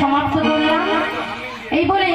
সমাপ্ত করলাম। এই বলে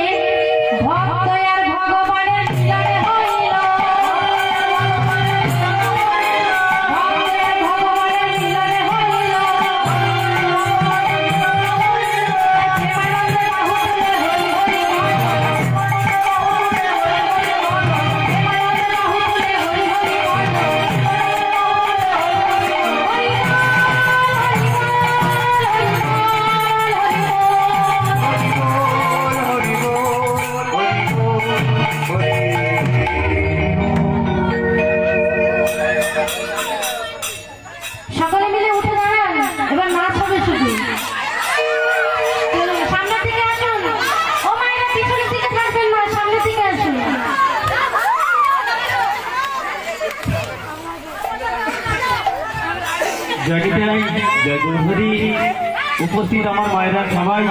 উপস্থিত আমার মায়েরা সবাই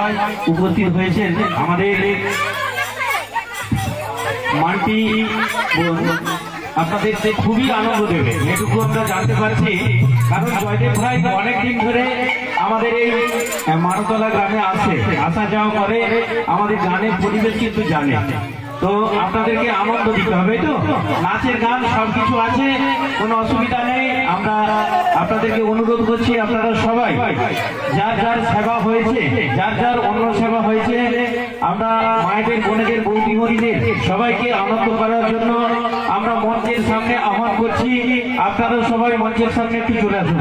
উপস্থিত হয়েছেন। আমাদের মানটি আপনাদের যে খুবই আনন্দ দেবে, এটুকু আমরা জানতে পারছি। কারণ জয়দেব ভাই অনেকদিন ধরে আমাদের এই মানতলা গ্রামে আসে আসা যাওয়া করে, আমাদের গানের পরিবেশ কিন্তু জানে। তো আপনাদেরকে আনন্দ দিতে হবে তো? নাচের গান, সবকিছু আছে, কোনো অসুবিধা নেই। আমরা আপনাদেরকে অনুরোধ করছি, আপনারা সবাই, যার যার সেবা হয়েছে, যার যার অন্য সেবা হয়েছে, আমরা মায়েদের, বোনেদের, বৌদিমণিদের সবাইকে আনন্দ করার জন্য আমরা মঞ্চের সামনে আহ্বান করছি। আপনারা সবাই মঞ্চের সামনে একটু চলে আসুন।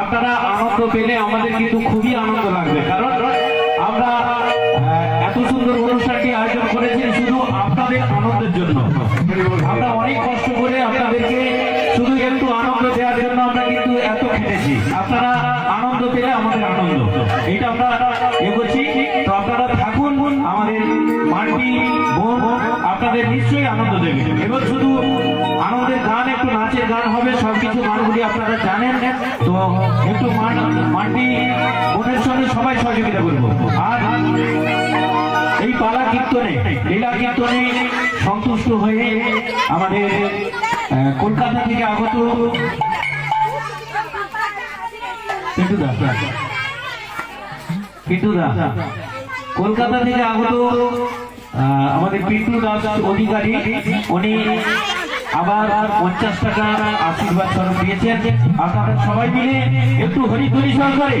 আপনারা আনন্দ পেলে আমাদের কিন্তু খুবই আনন্দ লাগবে। কারণ আমরা সুন্দর অনুষ্ঠানটি আয়োজন করেছি শুধু আপনাদের আনন্দের জন্য। আমরা অনেক কষ্ট করে আপনাদেরকে শুধু একটু আনন্দ দেওয়ার জন্য আমরা কিন্তু এত খেটেছি। আপনারা আনন্দ পেলে আমাদের আনন্দ। এটা আমরা এগোচ্ছি। তো আপনারা থাকুন, আমাদের মাটি বোন, আপনাদের নিশ্চয়ই আনন্দ দেবে। এবার শুধু আনন্দের গান, একটু নাচের গান হবে, সবকিছু গানগুলি আপনারা জানেন। তো একটু মাটি বোনের সঙ্গে সবাই সহযোগিতা করব। আর কীর্তনে লীলা কীর্তনে সন্তুষ্ট হয়ে আমাদের কলকাতা থেকে আগত কলকাতা থেকে আগত আমাদের পিন্টু দাস অধিকারী উনি আবার পঞ্চাশ টাকা আশীর্বাদ স্বরূপ দিয়েছেন আপনারা সবাই মিলে একটু হরি হরি সহকারে